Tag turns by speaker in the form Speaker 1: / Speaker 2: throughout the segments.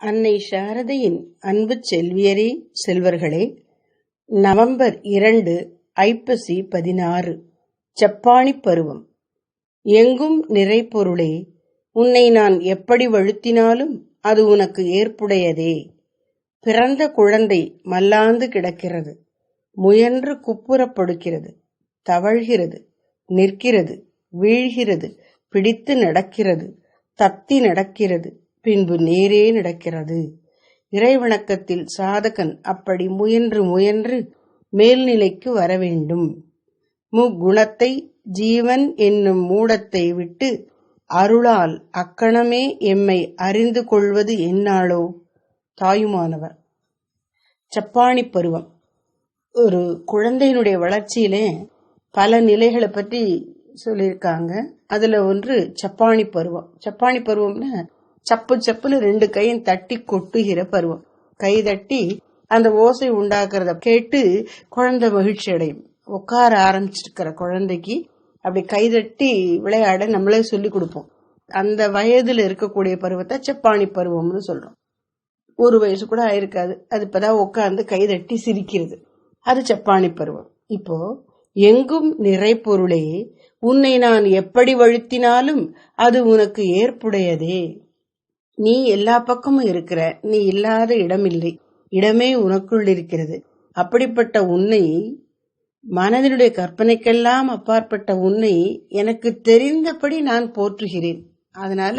Speaker 1: அன்னை சாரதையின் அன்பு செல்வியரே செல்வர்களே நவம்பர் இரண்டு ஐப்பசி பதினாறு செப்பாணிப் பருவம். எங்கும் நிறைபொருளே உன்னை நான் எப்படி வழுத்தினாலும் அது உனக்கு ஏற்புடையதே. பிறந்த குழந்தை மல்லாந்து கிடக்கிறது முயன்று குப்புறப்படுகிறது தவழ்கிறது நிற்கிறது வீழ்கிறது பிடித்து நடக்கிறது தத்தி நடக்கிறது பின்பு நேரே நடக்கிறது. இறைவணக்கத்தில் சாதகன் அப்படி முயன்று முயன்று மேல்நிலைக்கு வர வேண்டும் முக்குணத்தை ஜீவன் என்னும் மூடத்தை விட்டு அருளால் அக்கணமே எம்மை அறிந்து கொள்வது என்னாளோ தாயுமானவர். சப்பாணி பருவம். ஒரு குழந்தையினுடைய வளர்ச்சியிலே பல நிலைகளை பற்றி சொல்லியிருக்காங்க. அதுல ஒன்று சப்பாணி பருவம். சப்பாணி பருவம்னா சப்பு சப்புன்னு ரெண்டு கையும் தட்டி கொட்டுகிற பருவம். கை தட்டி அந்த ஓசை உண்டாக்குறத கேட்டு குழந்தை மகிழ்ச்சி அடையும். உட்கார ஆரம்பிச்சிருக்கிற குழந்தைக்கு அப்படி கைதட்டி விளையாட நம்மளே சொல்லி கொடுப்போம். அந்த வயதுல இருக்கக்கூடிய பருவத்தை செப்பாணி பருவம்னு சொல்றோம். ஒரு வயசு கூட ஆயிருக்காது. அது இப்பதான் உட்காந்து கைதட்டி சிரிக்கிறது. அது செப்பாணி பருவம். இப்போ எங்கும் நிறைப்பொருளே உன்னை நான் எப்படி வழுத்தினாலும் அது உனக்கு ஏற்புடையதே. நீ எல்லா பக்கமும் இருக்கிற நீ இல்லாத இடமில்லை. இடமே உனக்குள் இருக்கிறது. அப்படிப்பட்ட உன்னை மனதினுடைய கற்பனைக்கெல்லாம் அப்பாற்பட்ட உன்னை எனக்கு தெரிந்தபடி நான் போற்றுகிறேன். அதனால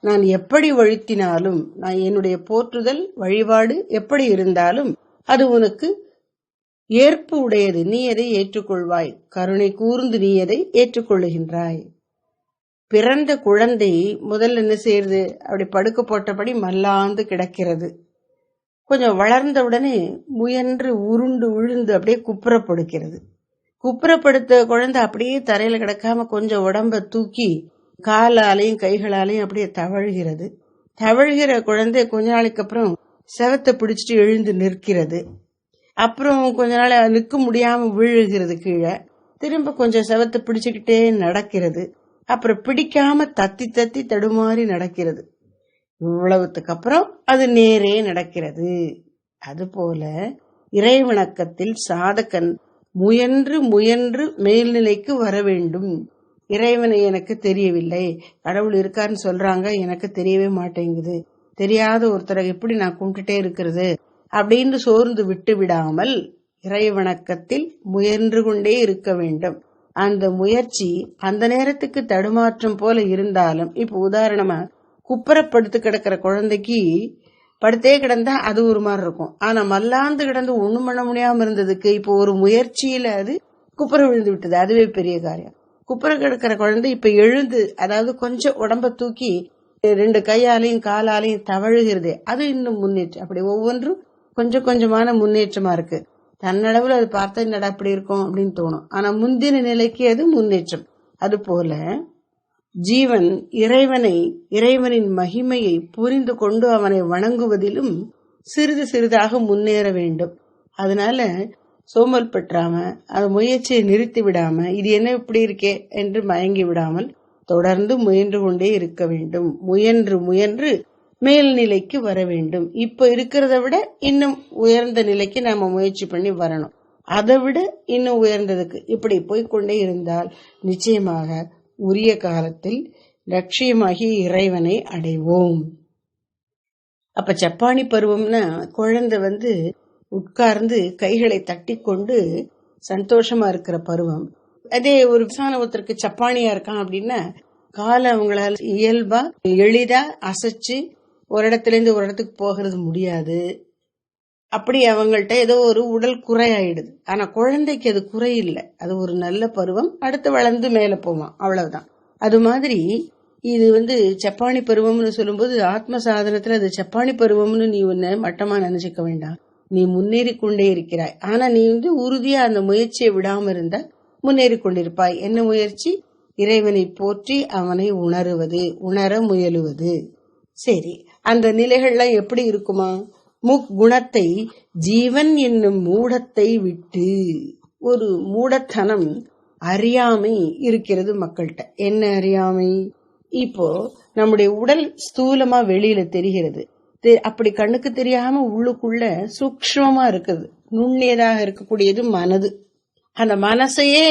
Speaker 1: நான் எப்படி வழுத்தினாலும் நான் என்னுடைய போற்றுதல் வழிபாடு எப்படி இருந்தாலும் அது உனக்கு ஏற்பு உடையது. நீ எதை ஏற்றுக்கொள்வாய்? கருணை கூர்ந்து நீ எதை ஏற்றுக்கொள்ளுகின்றாய்? பிறந்த குழந்தை முதல்ல என்ன செய்யறது? அப்படி படுக்க போட்டபடி மல்லாந்து கிடக்கிறது. கொஞ்சம் வளர்ந்த உடனே முயன்று உருண்டு விழுந்து அப்படியே குப்புறப்படுக்கிறது. குப்புறப்படுத்த குழந்தை அப்படியே தரையில கிடக்காம கொஞ்சம் உடம்ப தூக்கி காலாலையும் கைகளாலையும் அப்படியே தவழ்கிறது. தவழ்கிற குழந்தை கொஞ்ச நாளைக்கு அப்புறம் செவத்தை பிடிச்சிட்டு எழுந்து நிற்கிறது. அப்புறம் கொஞ்ச நாள் நிற்க முடியாம விழுகிறது கீழே திரும்ப கொஞ்சம் செவத்தை பிடிச்சுக்கிட்டே நடக்கிறது. அப்புறம் பிடிக்காம தத்தி தத்தி தடுமாறி நடக்கிறது. இவ்வளவுத்துக்கு அப்புறம் அது நேரே நடக்கிறது. அதுபோல இறைவணக்கத்தில் சாதகன் முயன்று முயன்று மேல்நிலைக்கு வர வேண்டும். இறைவனை எனக்கு தெரியவில்லை. கடவுள் இருக்காருன்னு சொல்றாங்க எனக்கு தெரியவே மாட்டேங்குது. தெரியாத ஒருத்தரை எப்படி நான் கும்பிட்டுட்டே இருக்கிறது? அப்படின்னு சோர்ந்து விட்டு விடாமல் இறைவணக்கத்தில் முயன்று கொண்டே இருக்க வேண்டும். அந்த முயற்சி அந்த நேரத்துக்கு தடுமாற்றம் போல இருந்தாலும் இப்ப உதாரணமா குப்புறப்படுத்து கிடக்கிற குழந்தைக்கு படுத்தே கிடந்தா அது ஒரு மாதிரி இருக்கும். ஆனா மல்லாந்து கிடந்து ஒண்ணும் பண்ண முடியாம இருந்ததுக்கு இப்போ ஒரு முயற்சியில அது குப்புற விழுந்து விட்டது. அதுவே பெரிய காரியம். குப்புற கிடக்கிற குழந்தை இப்ப எழுந்து அதாவது கொஞ்சம் உடம்ப தூக்கி ரெண்டு கையாலையும் காலாலையும் தவழுகிறது அது இன்னும் முன்னேற்றம். அப்படி ஒவ்வொன்றும் கொஞ்சம் கொஞ்சமான முன்னேற்றமா இருக்கு. தன்னளவுல அது பார்த்தா என்னடா அப்படி இருக்கும் அப்படின்னு தோணும். ஆனா முந்தின நிலைக்கு அது முன்னேற்றம். அது போல ஜீவன் இறைவனை இறைவனின் மகிமையை புரிந்து கொண்டு அவனை வணங்குவதிலும் சிறிது சிறிதாக முன்னேற வேண்டும். அதனால சோமல் பெற்றாம அது முயற்சியை நிறுத்தி விடாம இது என்ன இப்படி இருக்கே என்று மயங்கி விடாமல் தொடர்ந்து முயன்று கொண்டே இருக்க வேண்டும். முயன்று முயன்று மேல்நிலைக்கு வர வேண்டும். இப்ப இருக்கிறத விட இன்னும் உயர்ந்த நிலைக்கு நாம முயற்சி பண்ணி வரணும். அதை விட இன்னும் உயர்ந்ததுக்கு இப்படி போய்கொண்டே இருந்தால் நிச்சயமாக உரிய காலத்தில் லட்சியமாகி இறைவனை அடைவோம். அப்ப ஜப்பானி பருவம்னா குழந்தை வந்து உட்கார்ந்து கைகளை தட்டி கொண்டு சந்தோஷமா இருக்கிற பருவம். அதே ஒரு விசான ஒருத்தருக்கு சப்பானியா இருக்கான் அப்படின்னா காலை அவங்களால இயல்பா எளிதா அசைச்சு ஒரு இடத்துலேருந்து ஒரு இடத்துக்கு போகிறது முடியாது. அப்படி அவங்கள்ட்ட ஏதோ ஒரு உடல் குறையாயிடுது. ஆனா குழந்தைக்கு அது குறை இல்லை அது ஒரு நல்ல பருவம். அடுத்து வளர்ந்து மேலே போவான். அவ்வளவுதான். அது மாதிரி இது வந்து செப்பாணி பருவம்னு சொல்லும்போது ஆத்ம சாதனத்துல அது செப்பாணி பருவம்னு நீ ஒன்னு மட்டமா நினைச்சுக்க வேண்டாம். நீ முன்னேறி கொண்டே இருக்கிறாய். ஆனா நீ வந்து உறுதியா அந்த முயற்சியை விடாம இருந்தா முன்னேறி கொண்டிருப்பாய் என்ன முயற்சி? இறைவனை போற்றி அவனை உணருவது உணர முயலுவது. சரி. அந்த நிலைகள்லாம் எப்படி இருக்குமா? முக்குணத்தை ஜீவன் என்னும் மூடத்தை விட்டு ஒரு மூடத்தனம் அறியாமை இருக்கிறது மக்கள்கிட்ட. என்ன அறியாமை? இப்போ நம்முடைய உடல் ஸ்தூலமா வெளியில தெரிகிறது. தெ- அப்படி கண்ணுக்கு தெரியாம உள்ளுக்குள்ள சூக்மமா இருக்குது. நுண்ணியதாக இருக்கக்கூடியது மனது. அந்த மனசையே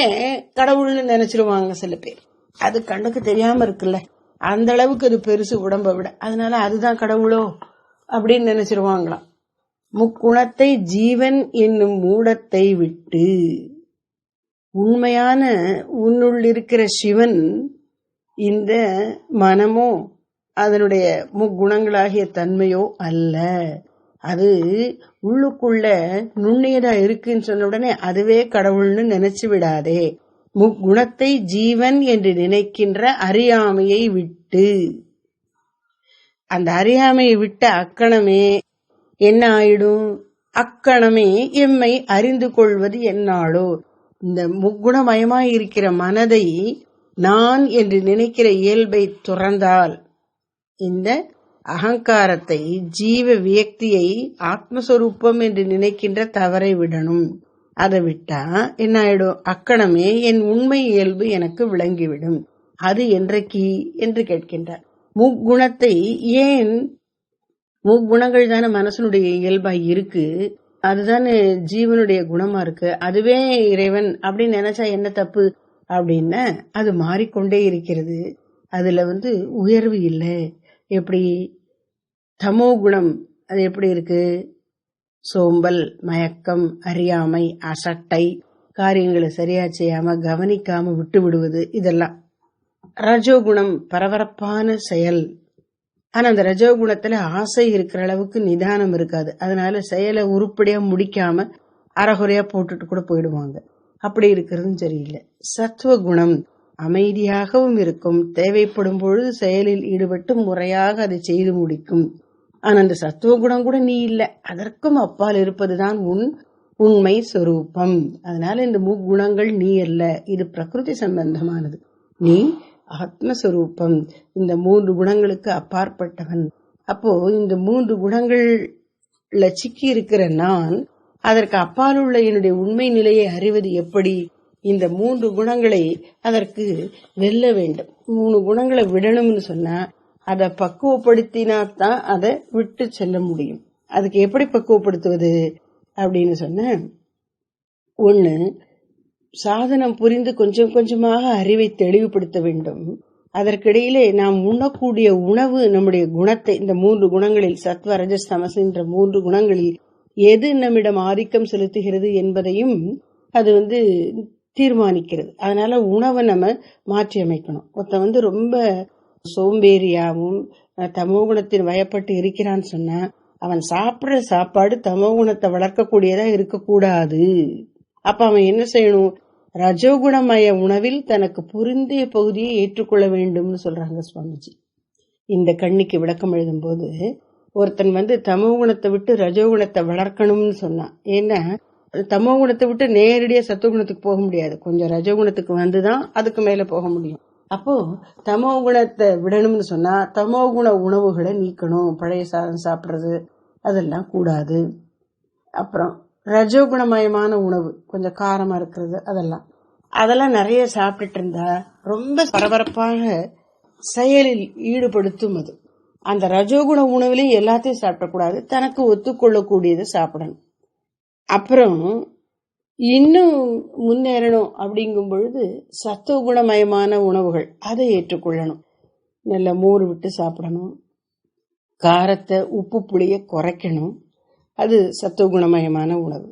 Speaker 1: கடவுள்னு நினைச்சிருவாங்க சில பேர். அது கண்ணுக்கு தெரியாம இருக்குல்ல. அந்த அளவுக்கு அது பெருசு உடம்ப விட. அதனால அதுதான் கடவுளோ அப்படின்னு நினைச்சிருவாங்களாம். முக்குணத்தை ஜீவன் என்னும் மூடத்தை விட்டு உண்மையான உன்னுள் இருக்கிற சிவன் இந்த மனமோ அதனுடைய முக்குணங்களாகிய தன்மையோ அல்ல. அது உள்ளுக்குள்ள நுண்ணியதா இருக்குன்னு சொன்ன உடனே அதுவே கடவுள்னு நினைச்சு விடாதே. முக்குணத்தை ஜீவன் என்று நினைக்கின்ற அறியாமையை விட்டு. அந்த அறியாமையை விட்ட அக்கணமே என்ன ஆயிடும் அக்கணமே எம்மை அறிந்து கொள்வது என்னாலோ? இந்த முக்குணமயமாய் இருக்கிற மனதை நான் என்று நினைக்கிற இயல்பை துறந்தால் இந்த அகங்காரத்தை ஜீவ வியக்தியை ஆத்மஸ்வரூபம் என்று நினைக்கின்ற தவறை விடணும். அதை விட்டா என்ன ஆயிடும் அக்கணமே என் உண்மை இயல்பு எனக்கு விளங்கிவிடும். அது என்றைக்கு? என்று கேட்கின்றார். முக்குணத்தை ஏன்? முக்குணங்கள் தானே மனசனுடைய இயல்பா இருக்கு. அதுதானே ஜீவனுடைய குணமா இருக்கு. அதுவே இறைவன் அப்படின்னு நினைச்சா என்ன தப்பு? அப்படின்னா அது மாறிக்கொண்டே இருக்கிறது. அதுல வந்து உயர்வு இல்லை. எப்படி? தமோ குணம். அது எப்படி இருக்கு? சோம்பல் மயக்கம் அறியாமை அசட்டை காரியங்களை சரியா செய்யாம கவனிக்காம விட்டு விடுவது இதெல்லாம். ரஜோகுணம் பரபரப்பான செயல். ஆனா அந்த ரஜோகுணத்துல ஆசை இருக்கிற அளவுக்கு நிதானம் இருக்காது. அதனால செயலை உருப்படியா முடிக்காம அறகுறையா போட்டுட்டு கூட போயிடுவாங்க. அப்படி இருக்கிறதும் சரியில்லை. சத்துவ குணம் அமைதியாகவும் இருக்கும். தேவைப்படும் பொழுது செயலில் ஈடுபட்டு முறையாக அதை செய்து முடிக்கும். ஆனா அந்த சத்துவ குணம் கூட நீ இல்லை. அதற்கும் அப்பால் இருப்பதுதான் உன் உண்மை சொரூபம். அதனால இந்த முக்குணங்கள் நீ அல்ல. இது பிரகிருதி சம்பந்தமானது. நீ ஆத்மஸ்வரூபம் இந்த மூன்று குணங்களுக்கு அப்பாற்பட்டவன். அப்போ இந்த மூன்று குணங்கள்ல சிக்கி இருக்கிற நான் அதற்கு அப்பால் உள்ள என்னுடைய உண்மை நிலையை அறிவது எப்படி? இந்த மூன்று குணங்களை அதற்கு வெல்ல வேண்டும். மூணு குணங்களை விடணும்னு சொன்னா அதை பக்குவப்படுத்தினாத்தான் அதை விட்டு செல்ல முடியும். அதுக்கு எப்படி பக்குவப்படுத்துவது? அப்படின்னு சொன்ன ஒண்ணு சாதனம் புரிந்து கொஞ்சம் கொஞ்சமாக அறிவை தெளிவுபடுத்த வேண்டும். அதற்கிடையிலே நாம் உண்ணக்கூடிய உணவு நம்முடைய குணத்தை இந்த மூன்று குணங்களில் சத்வ ரஜஸ் தமஸ் என்ற மூன்று குணங்களில் எது நம்மிடம் ஆதிக்கம் செலுத்துகிறது என்பதையும் அது வந்து தீர்மானிக்கிறது. அதனால உணவை நம்ம மாற்றி அமைக்கணும் ஒருத்தன் வந்து ரொம்ப சோம்பேறியாவும் தமோகுணத்தின் தமோ குணத்தின் வயப்பட்டு இருக்கிறான்னு சொன்னா அவன் சாப்பிடுற சாப்பாடு தமோ குணத்தை வளர்க்கக்கூடியதா இருக்கக்கூடாது. அப்ப அவன் என்ன செய்யணும்? ரஜோகுணமய உணவில் தனக்கு பொருந்திய பகுதியை ஏற்றுக்கொள்ள வேண்டும்னு சொல்றாங்க சுவாமிஜி. இந்த கண்ணிக்கு விளக்கம் எழுதும்போது ஒருத்தன் வந்து தமோ குணத்தை விட்டு ரஜோகுணத்தை வளர்க்கணும்னு சொன்னான். ஏன்னா தமோ குணத்தை விட்டு நேரடியா சத்துவகுணத்துக்கு போக முடியாது. கொஞ்சம் ரஜோகுணத்துக்கு வந்துதான் அதுக்கு மேல போக முடியும். அப்போ தமோ குணத்தை விடணும்னு சொன்னா தமோ குண உணவுகளை நீக்கணும் பழைய சாதம் சாப்பிட்றது அதெல்லாம் கூடாது. அப்புறம் ரஜோகுணமயமான உணவு கொஞ்சம் காரமா இருக்கிறது அதெல்லாம். அதெல்லாம் நிறைய சாப்பிட்டுட்டு இருந்தா ரொம்ப பரபரப்பாக செயலில் ஈடுபடுத்தும் அது. அந்த ரஜோகுண உணவுலையும் எல்லாத்தையும் சாப்பிடக்கூடாது தனக்கு ஒத்துக்கொள்ளக்கூடியதை சாப்பிடணும். அப்புறம் இன்னும் முன்னேறணும் அப்படிங்கும் பொழுது சத்துவகுணமயமான உணவுகள் அதை ஏற்றுக்கொள்ளணும். நல்ல மோர் விட்டு சாப்பிடணும். காரத்தை உப்பு புளிய குறைக்கணும். அது சத்துவ குணமயமான உணவு.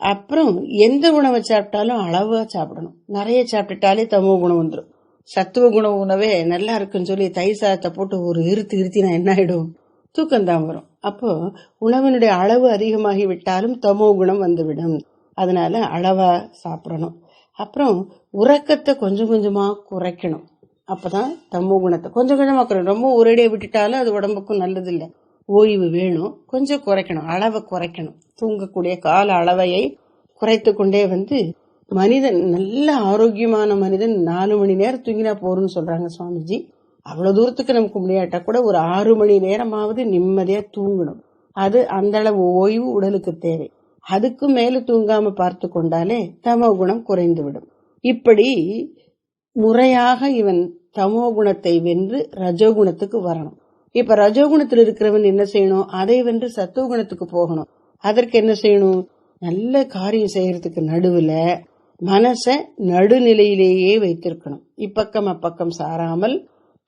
Speaker 1: அப்புறம் எந்த உணவை சாப்பிட்டாலும் அளவாக சாப்பிடணும். நிறைய சாப்பிட்டுட்டாலே தமோ குணம் வந்துடும் சத்துவ குண உணவே நல்லா இருக்குன்னு சொல்லி தயிர் சாதத்தை போட்டு ஒரு இருத்து இருத்தினா என்ன ஆயிடும்? தூக்கம்தான் வரும். அப்போ உணவினுடைய அளவு அதிகமாகி விட்டாலும் தமோ குணம் வந்துவிடும். அதனால அளவா சாப்பிடணும். அப்புறம் உறக்கத்தை கொஞ்சம் கொஞ்சமா குறைக்கணும். அப்பதான் தமோ குணத்தை கொஞ்சம் கொஞ்சமா குறைக்கணும். ரொம்ப ஒரேடியா விட்டுட்டாலும் அது உடம்புக்கும் நல்லது இல்லை ஓய்வு வேணும். கொஞ்சம் குறைக்கணும். அளவை குறைக்கணும். தூங்கக்கூடிய கால அளவையை குறைத்து கொண்டே வந்து மனிதன் நல்ல ஆரோக்கியமான மனிதன் நாலு மணி நேரம் தூங்கினா போறோம்னு சொல்றாங்க சுவாமிஜி. அவ்வளவு தூரத்துக்கு நமக்கு முடியாட்டா கூட ஒரு ஆறு மணி நேரமாவது நிம்மதியா தூங்கணும். அது அந்த அளவு ஓய்வு உடலுக்கு தேவை. அதுக்கு மேல தூங்காம பார்த்து கொண்டாலே தமோ குணம் குறைந்து விடும் இப்படி முறையாக இவன் தமோ குணத்தை வென்று ரஜோகுணத்துக்கு வரணும். இப்ப ரஜோகுணத்தில் இருக்கிறவன் என்ன செய்யணும்? அதை வென்று சத்துவகுணத்துக்கு போகணும். அதற்கு என்ன செய்யணும்? நல்ல காரியம் செய்யறதுக்கு நடுவுல மனச நடுநிலையிலேயே வைத்திருக்கணும். இப்பக்கம் அப்பக்கம் சாராமல்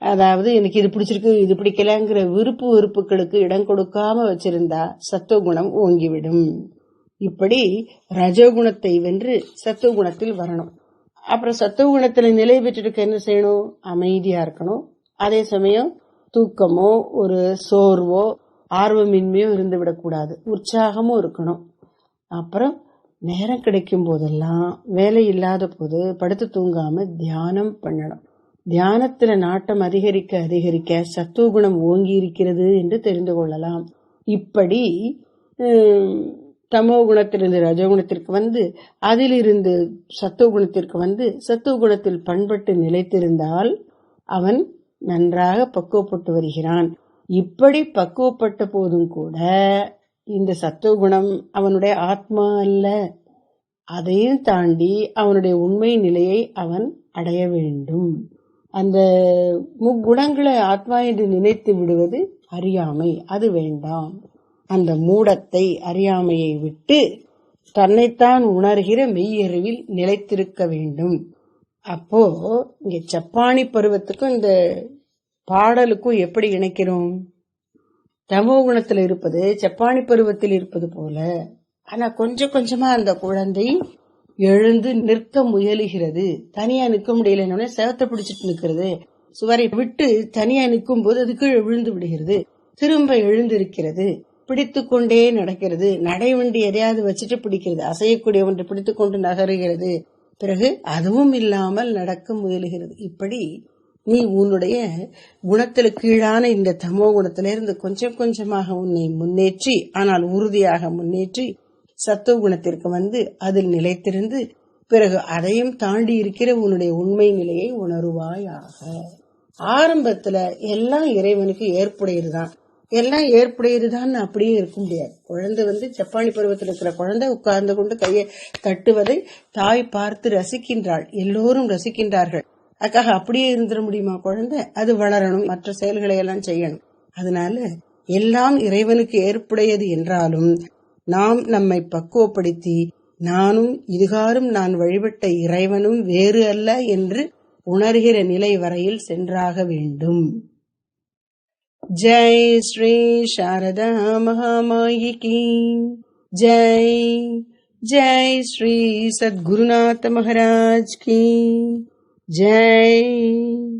Speaker 1: அதாவது எனக்கு இது பிடிச்சிருக்கு இது பிடிக்கலங்கிற விருப்பு வெறுப்புகளுக்கு இடம் கொடுக்காம வச்சிருந்தா சத்துவகுணம் ஓங்கிவிடும். இப்படி ரஜோகுணத்தை வென்று சத்துவகுணத்தில் வரணும். அப்புறம் சத்துவகுணத்துல நிலை பெற்றிருக்க என்ன செய்யணும்? அமைதியா இருக்கணும். அதே சமயம் தூக்கமோ ஒரு சோர்வோ ஆர்வமின்மையோ இருந்து விடக்கூடாது. உற்சாகமும் இருக்கணும். அப்புறம் நேரம் கிடைக்கும் போதெல்லாம் வேலை இல்லாத போது படுத்து தூங்காம தியானம் பண்ணணும். தியானத்துல நாட்டம் அதிகரிக்க அதிகரிக்க சத்துவகுணம் ஓங்கி இருக்கிறது என்று தெரிந்து கொள்ளலாம். இப்படி தமோ குணத்திலிருந்து ரஜோகுணத்திற்கு வந்து அதிலிருந்து சத்துவ குணத்திற்கு வந்து சத்துவ குணத்தில் பண்பட்டு நிலைத்திருந்தால் அவன் நன்றாக பக்குவப்பட்டு வருகிறான். இப்படி பக்குவப்பட்ட போதும் கூட இந்த சத்துவ குணம் அவனுடைய ஆத்மா அல்ல. அதையும் தாண்டி அவனுடைய உண்மை நிலையை அவன் அடைய வேண்டும். அந்த முக்குணங்களை ஆத்மா என்று நினைத்து விடுவது அறியாமை. அது வேண்டாம். அந்த மூடத்தை அறியாமையை விட்டு தன்னைத்தான் உணர்கிற மெய்யறிவில் நிலைத்திருக்க வேண்டும். அப்போ இங்க சப்பானி பருவத்துக்கும் இந்த பாடலுக்கும் எப்படி இணைக்கிறோம்? தமோ குணத்துல இருப்பது ஜப்பானி பருவத்தில் இருப்பது போல ஆனா கொஞ்சம் கொஞ்சமா அந்த குழந்தை எழுந்து நிற்க முயலுகிறது. தனியா நிற்க முடியலன்னு செவத்தை பிடிச்சிட்டு நிக்கிறது சுவரை விட்டு தனியா நிற்கும் போது அது கீழே விழுந்து விடுகிறது. திரும்ப எழுந்திருக்கிறது. பிடித்து கொண்டே நடக்கிறது நடைவண்டி எதையாவது வச்சுட்டு பிடிக்கிறது. அசையக்கூடிய ஒன்று பிடித்து கொண்டு நகருகிறது. பிறகு அதுவும் இல்லாமல் நடக்க முயலுகிறது. இப்படி நீ உன்னுடைய குணத்தில் கீழான இந்த தமோ குணத்திலிருந்து கொஞ்சம் கொஞ்சமாக உன்னை முன்னேற்றி ஆனால் உறுதியாக முன்னேற்றி சத்துவ குணத்திற்கு வந்து அதில் நிலைத்திருந்து பிறகு அதையும் தாண்டி இருக்கிற உன்னுடைய உண்மை நிலையை உணருவாயாக. ஆரம்பத்துல எல்லாம் இறைவனுக்கு ஏற்புடையதுதான். எல்லாம் ஏற்புடையதுதான் அப்படியே இருக்க முடியாது. குழந்தை வந்து ஜப்பானி பருவத்தில் இருக்கிற குழந்தை உட்கார்ந்து கொண்டு கையை தட்டுவதை தாய் பார்த்து ரசிக்கின்றாள். எல்லோரும் ரசிக்கின்றார்கள். அதுக்காக அப்படியே இருந்துட முடியுமா குழந்தை? அது வளரணும் மற்ற செயல்களை எல்லாம் செய்யணும். அதனால எல்லாம் இறைவனுக்கு ஏற்புடையது என்றாலும் நாம் நம்மை பக்குவப்படுத்தி நானும் இதுகாரும் நான் வழிபட்ட இறைவனும் வேறு அல்ல என்று உணர்கிற நிலை வரையில் சென்றாக வேண்டும். जय श्री शारदा महामाई की। जय जय श्री सद्गुरुनाथ महाराज की। जय।